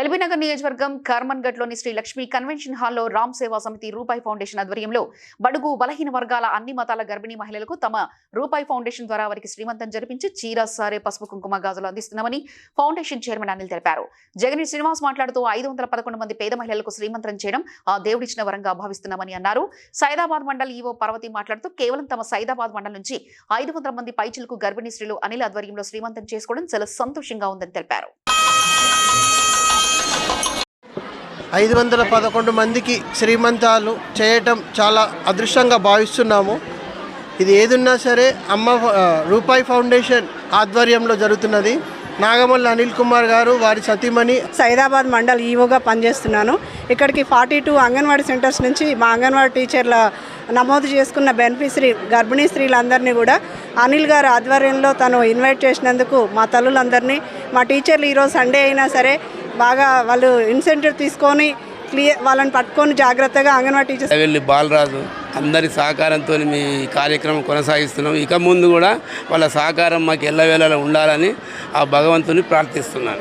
ఎల్బీనగర్ నియోజకవర్గం కర్మన్గఢ్లోని శ్రీ లక్ష్మీ కన్వెన్షన్ హాల్లో రామ్ సేవా సమితి రూపాయి ఫౌండేషన్ ఆధ్వర్యంలో బడుగు బలహీన వర్గాల అన్ని మతాల గర్భిణీ మహిళలకు తమ రూపాయి ఫౌండేషన్ ద్వారా వారికి శ్రీమంతం జరిపించి చీర సారే పసుపు కుంకుమ గాజులు అందిస్తున్నామని ఫౌండేషన్ చైర్మన్ అనిల్ తెలిపారు. జగన్ శ్రీనివాస్ మాట్లాడుతూ ఐదు వందల పదకొండు మంది పేద మహిళలకు శ్రీమంతం చేయడం ఆ దేవుడిచ్చిన వరంగా భావిస్తున్నామని అన్నారు. సైదాబాద్ మండల్ ఈవో పార్వతి మాట్లాడుతూ కేవలం తమ సైదాబాద్ మండల్ నుంచి ఐదు వందల మంది పైచులకు గర్భిణీ స్త్రీలు అనిల్ ఆధ్వర్యంలో శ్రీమంతం చేసుకోవడం చాలా సంతోషంగా ఉందని తెలిపారు. ఐదు వందల పదకొండు మందికి శ్రీమంతాలు చేయటం చాలా అదృష్టంగా భావిస్తున్నాము. ఇది ఏదున్నా సరే అమ్మ రూపాయి ఫౌండేషన్ ఆధ్వర్యంలో జరుగుతున్నది. నాగమల్లి అనిల్ కుమార్ గారు వారి సతీమణి సైదాబాద్ మండల్ ఈవోగా పనిచేస్తున్నాను. ఇక్కడికి ఫార్టీ టూ అంగన్వాడీ సెంటర్స్ నుంచి మా అంగన్వాడీ టీచర్ల నమోదు చేసుకున్న బెనిఫిషరీ గర్భిణీ స్త్రీలందరినీ కూడా అనిల్ గారు ఆధ్వర్యంలో తను ఇన్వైట్ చేసినందుకు మా తల్లులందరినీ మా టీచర్లు ఈరోజు సండే అయినా సరే బాగా వాళ్ళు ఇన్సెంటివ్ తీసుకొని క్లియర్ వాళ్ళని పట్టుకొని జాగ్రత్తగా అంగన్వాడీ టీచర్స్ వెళ్ళి బాలరాజు అందరి సహకారంతో మీ కార్యక్రమం కొనసాగిస్తున్నాం. ఇక ముందు కూడా వాళ్ళ సహకారం మాకు ఎల్లవేళలా ఉండాలని ఆ భగవంతుని ప్రార్థిస్తున్నాను.